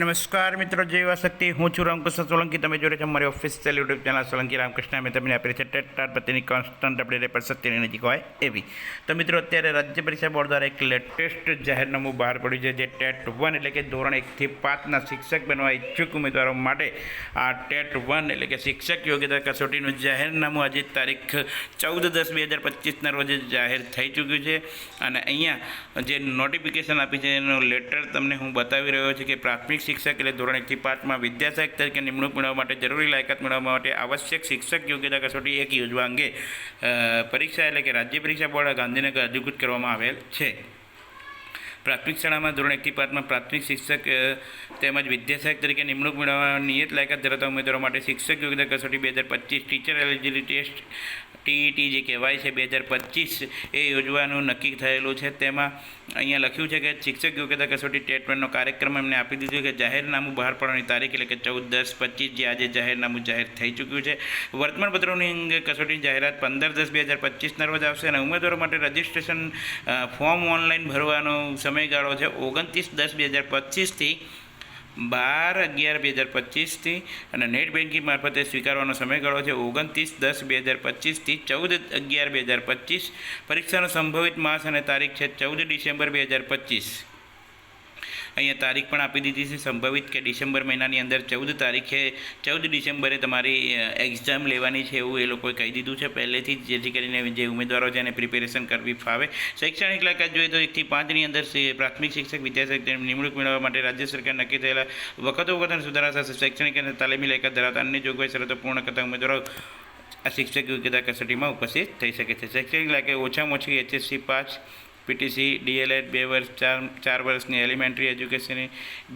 નમસ્કાર મિત્રો, જય શક્તિ. હું છું રામકૃષ્ણ સોલંકી. તમે જોડે છો મારી official YouTube channel Solanki Ramakrishna. મેં તમને આપેલી છે ટાટ પ્રત્યેની કોન્સ્ટન્ટ અપડેટ પર સત્યની નજીક હોય એવી. તો મિત્રો, અત્યારે રાજ્ય પરીક્ષા બોર્ડ દ્વારા એક લેટેસ્ટ જાહેરનામું બહાર પડ્યું છે, જે ટેટ વન એટલે કે ધોરણ એકથી પાંચના શિક્ષક બનવા ઈચ્છુક ઉમેદવારો માટે આ ટેટ વન એટલે કે શિક્ષક યોગ્યતા કસોટીનું જાહેરનામું આજે તારીખ ચૌદ દસ બે હજાર પચીસના રોજ જાહેર થઈ ચૂક્યું છે. અને અહીંયા જે નોટિફિકેશન આપી છે, એનો લેટર તમને હું બતાવી રહ્યો છું કે પ્રાથમિક શિક્ષક એટલે ધોરણ એકથી પાંચમાં વિદ્યાસહાયક તરીકે નિમણૂક મેળવવા માટે જરૂરી લાયકાત મેળવવા માટે આવશ્યક શિક્ષક યોગ્યતા કસોટી એક યોજવા અંગે પરીક્ષા એટલે કે રાજ્ય પરીક્ષા બોર્ડ ગાંધીનગર અધિકૃત કરવામાં આવેલ છે. પ્રાથમિક શાળામાં ધોરણ એકથી પાંચમાં પ્રાથમિક શિક્ષક તેમજ વિદ્યાસહાયક તરીકે નિમણૂક મેળવવા નિયત લાયકાત ધરાવતા ઉમેદવારો માટે શિક્ષક યોગ્યતા કસોટી બે હજાર પચીસ ટીચર એલિજિબિલિટી ટેસ્ટ, ટીઈટી જે કહેવાય છે, બે હજાર પચીસ એ યોજવાનું નક્કી થયેલું છે. તેમાં અહીંયા લખ્યું છે કે શિક્ષક યોગ્યતા કસોટી ટેટમેન્ટનો કાર્યક્રમ એમને આપી દીધું કે જાહેરનામું બહાર પાડવાની તારીખ એટલે કે ચૌદ, દસ, પચીસ જે આજે જાહેરનામું જાહેર થઈ ચૂક્યું છે. વર્તમાનપત્રોની અંગે કસોટી જાહેરાત પંદર દસ બે હજાર પચીસના રોજ આવશે અને ઉમેદવારો માટે રજિસ્ટ્રેશન ફોર્મ ઓનલાઈન ભરવાનો સમયગાળો છે ઓગણત્રીસ દસ બે હજાર પચીસથી બાર અગિયાર બે હજાર પચીસથી અને નેટ બેન્કિંગ મારફતે સ્વીકારવાનો સમયગાળો છે ઓગણત્રીસ દસ બે હજાર પચીસથી ચૌદ અગિયાર બે હજાર પચીસ. પરીક્ષાનો સંભવિત માસ અને તારીખ છે ચૌદ ડિસેમ્બર બે હજાર પચીસ. અહીંયા તારીખ પણ આપી દીધી છે. સંભવિત કે ડિસેમ્બર મહિનાની અંદર ચૌદ તારીખે, ચૌદ ડિસેમ્બરે તમારી એક્ઝામ લેવાની છે એવું એ લોકોએ કહી દીધું છે. પહેલેથી જ જેથી કરીને જે ઉમેદવારો છે એને પ્રિપેરેશન કરવી ફાવે. શૈક્ષણિક લાયકાત જોઈએ તો એકથી પાંચની અંદર પ્રાથમિક શિક્ષક વિદ્યાસહાયક નિમણૂક મેળવવા માટે રાજ્ય સરકાર નક્કી થયેલા વખતો વખત સુધારા સાથે શૈક્ષણિક અને તાલીમી લાયકાત ધરાવતા અન્ય જોગવાઈ શરતો પૂર્ણ કરતા ઉમેદવારો આ શિક્ષક યોગ્યતા કસોટીમાં ઉપસ્થિત થઈ શકે છે. શૈક્ષણિક લાયકાત ઓછામાં ઓછી એચએસસી પાંચ પીટીસી, ડીએલએડ બે વર્ષ, ચાર ચાર વર્ષની એલિમેન્ટરી એજ્યુકેશન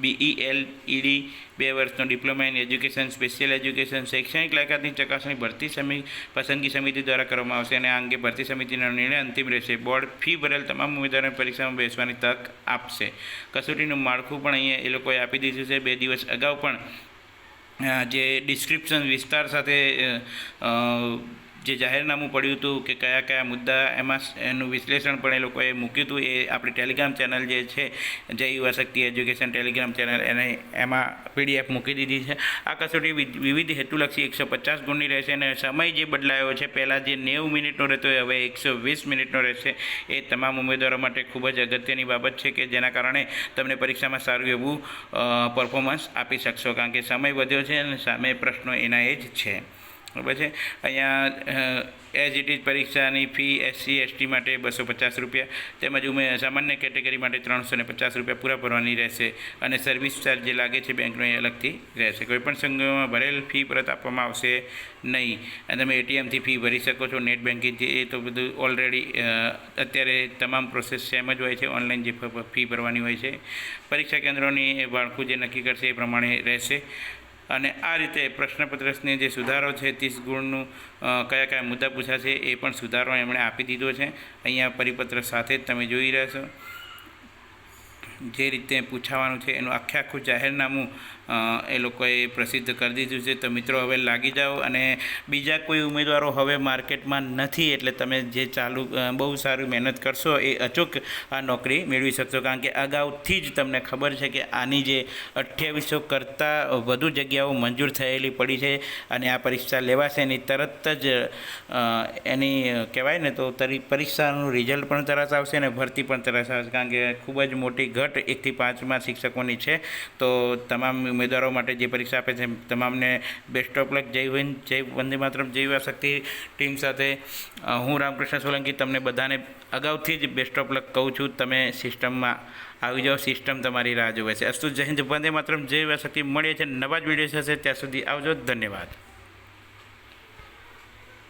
બીઈએલ ઈડી બે વર્ષનો diploma in education, special education, શૈક્ષણિક લાયકાતની ચકાસણી, ભરતી સમિ પસંદગી સમિતિ દ્વારા કરવામાં આવશે અને આ અંગે ભરતી સમિતિનો નિર્ણય અંતિમ રહેશે. બોર્ડ ફી ભરેલ તમામ ઉમેદવારોને પરીક્ષામાં બેસવાની તક આપશે. કસોટીનું માળખું પણ અહીંયા એ લોકોએ આપી દીધું છે. બે દિવસ અગાઉ પણ જે ડિસ્ક્રિપ્શન વિસ્તાર સાથે જે જાહેરનામું પડ્યું હતું કે કયા કયા મુદ્દા એમાં એનું વિશ્લેષણ પણ એ લોકોએ મૂક્યું હતું, એ આપણી ટેલિગ્રામ ચેનલ જે છે, જય યુવા શક્તિ એજ્યુકેશન ટેલિગ્રામ ચેનલ, એને એમાં પીડીએફ મૂકી દીધી છે. આ કસોટી વિવિધ હેતુલક્ષી એકસો પચાસ ગુણની રહેશે અને સમય જે બદલાયો છે, પહેલાં જે નેવું મિનિટનો રહેતો એ હવે એકસો વીસ મિનિટનો રહેશે. એ તમામ ઉમેદવારો માટે ખૂબ જ અગત્યની બાબત છે કે જેના કારણે તમને પરીક્ષામાં સારું એવું પરફોર્મન્સ આપી શકશો. કારણ કે સમય વધ્યો છે અને સામે પ્રશ્નો એના એ જ છે. બરાબર છે? અહીંયા એઝ ઇટ ઇઝ પરીક્ષાની ફી એસસી એસટી માટે બસો પચાસ રૂપિયા તેમજ ઉમે, સામાન્ય કેટેગરી માટે ત્રણસો ને પચાસ રૂપિયા પૂરા ભરવાની રહેશે અને સર્વિસ ચાર્જ જે લાગે છે બેંકનો એ અલગથી રહેશે. કોઈપણ સંઘમાં ભરેલ ફી પરત આપવામાં આવશે નહીં. અને તમે એટીએમથી ફી ભરી શકો છો, નેટ બેન્કિંગથી એ તો બધું ઓલરેડી અત્યારે તમામ પ્રોસેસ સેમ જ હોય છે ઓનલાઈન જે ફી ભરવાની હોય છે. પરીક્ષા કેન્દ્રોની એ બાળકું જે નક્કી કરશે એ પ્રમાણે રહેશે. અને આ રીતે પ્રશ્નપત્રને જે સુધારો છે, ત્રીસ ગુણનું કયા કયા મુદ્દા પૂછાશે એ પણ સુધારો એમણે આપી દીધો છે. અહીંયા પરિપત્ર સાથે જ તમે જોઈ રહ્યા છો. જે રીતે પૂછાવાનું છે, એનું આખે આખું જાહેરનામું એ લોકોએ પ્રસિદ્ધ કરી દીધું છે. તો મિત્રો, હવે લાગી જાઓ અને બીજા કોઈ ઉમેદવારો હવે માર્કેટમાં નથી, એટલે તમે જે ચાલુ બહુ સારું મહેનત કરશો એ અચૂક આ નોકરી મેળવી શકશો. કારણ કે અગાઉથી જ તમને ખબર છે કે આની જે અઠ્યાવીસો કરતાં વધુ જગ્યાઓ મંજૂર થયેલી પડી છે અને આ પરીક્ષા લેવાશે એની તરત જ એની, કહેવાય ને તો પરીક્ષાનું રિઝલ્ટ પણ તરત આવશે અને ભરતી પણ તરત આવશે. કારણ કે ખૂબ જ મોટી ઘટ એકથી પાંચમાં શિક્ષકોની છે. તો તમામ ઉમેદવારો માટે જે પરીક્ષા આપે છે, તમામને બેસ્ટ ઓફ લક જય હિન્દ, જય વંદે માતરમ, જય શક્તિ ટીમ સાથે હું રામકૃષ્ણ સોલંકી તમને બધાને અગાઉથી જ બેસ્ટ ઓફ લક કહું છું. તમે સિસ્ટમમાં આવી જાઓ, સિસ્ટમ તમારી રાહ જોવે છે. અસ્તુ જય હિન્દ, વંદે માતરમ, જય શક્તિ. મળીએ છે નવા જ વીડિયો હશે ત્યાં સુધી આવજો. ધન્યવાદ.